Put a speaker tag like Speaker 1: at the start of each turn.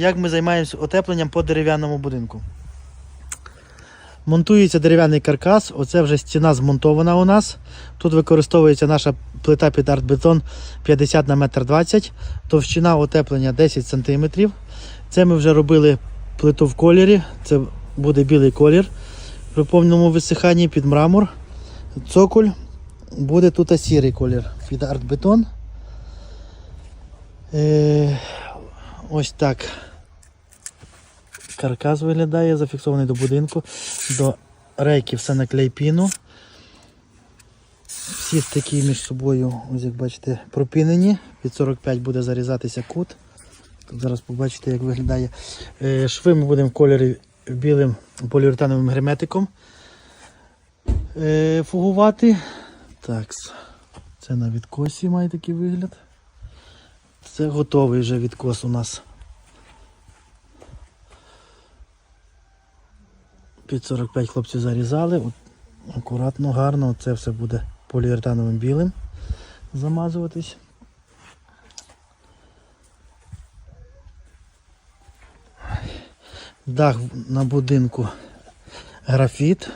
Speaker 1: Як ми займаємося утепленням по дерев'яному будинку? Монтується дерев'яний каркас, оце вже стіна змонтована у нас. Тут використовується наша плита під артбетон 50 на 1,20 м, товщина утеплення 10 см. Це ми вже робили плиту в кольорі, це буде білий колір при повному висиханні під мрамор. Цоколь буде тут сірий колір під артбетон. Е, ось так каркас виглядає, зафіксований до будинку. До рейки все на клейпіну. Всі такі між собою, ось як бачите, пропінені. Під 45 буде зарізатися кут. Тут зараз побачите, як виглядає. Е, Шви ми будемо в кольорі білим поліуретановим герметиком е, фугувати. Так, це на відкосі має такий вигляд. Це готовий вже відкос у нас. Під 45 хлопці зарізали. От, акуратно, гарно. Це все буде поліуретановим білим замазуватись. Дах на будинку графіт.